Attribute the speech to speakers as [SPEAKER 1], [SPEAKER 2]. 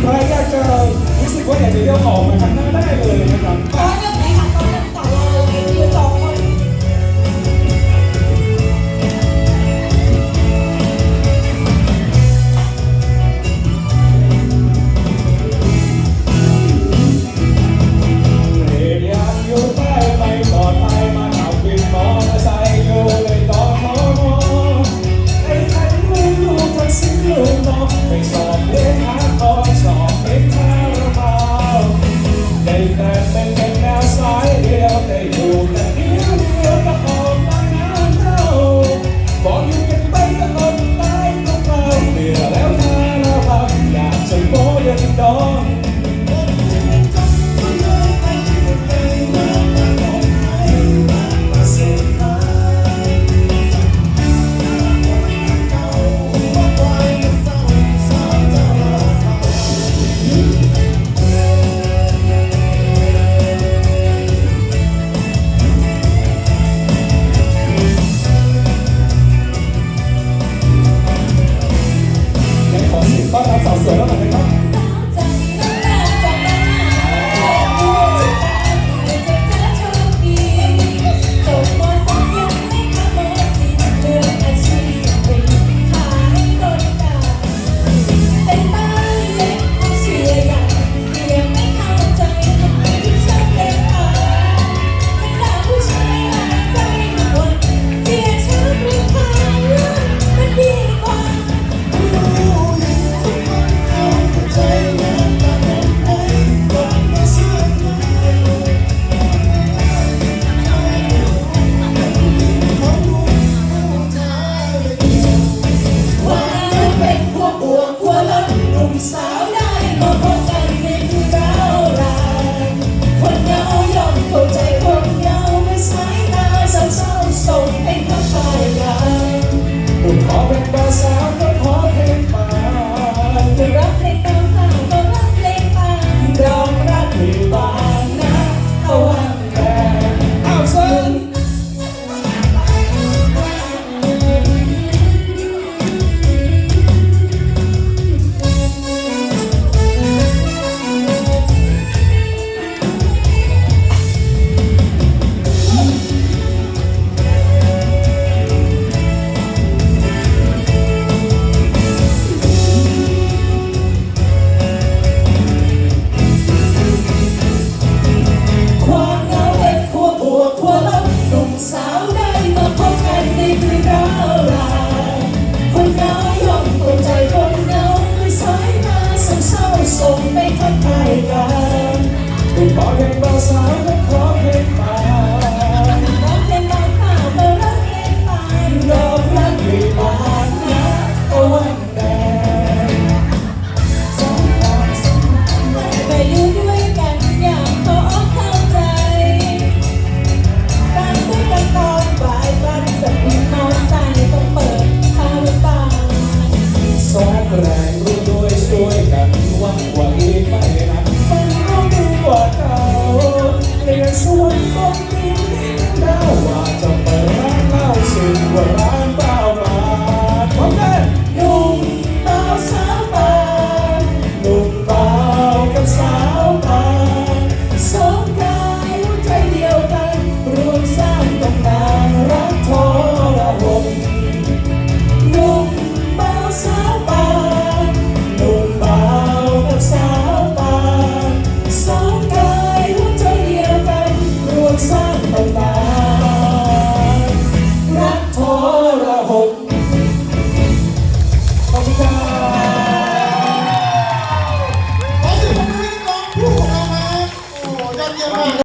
[SPEAKER 1] ใครอยากจะรู้สึกว่าอยากจะเที่ยวออกมาข้างหน้าได้เลยนะครับ
[SPEAKER 2] ไปสอบเอง
[SPEAKER 1] หาคอสอบเองหาเราเปล่าได้แเป็นแค่แนวสายเดียวได้อยู่แต่เดียวเดียวก็ออมาหนาเน่าบอกอยู่กันไปก็ลนตายต้องเราเบื่แล้วหาเราพังอยจะโมยัดอ เบาสาวก็
[SPEAKER 2] ขเร้งเลงเบาสร้องเพลงไปรอบรักไม่บานนะโอ้วันแดงสองควาสัมพันธ์ไอยู่ด้วยกันอยากเข้าใจการด้วยกัน
[SPEAKER 1] ตอนบ่าบ้าน
[SPEAKER 2] จะมีมอไซค์ต้องเปิดทางป่าสอง
[SPEAKER 1] แร
[SPEAKER 2] งร่วด้วยช่วยกัน
[SPEAKER 1] วังวัน Oh.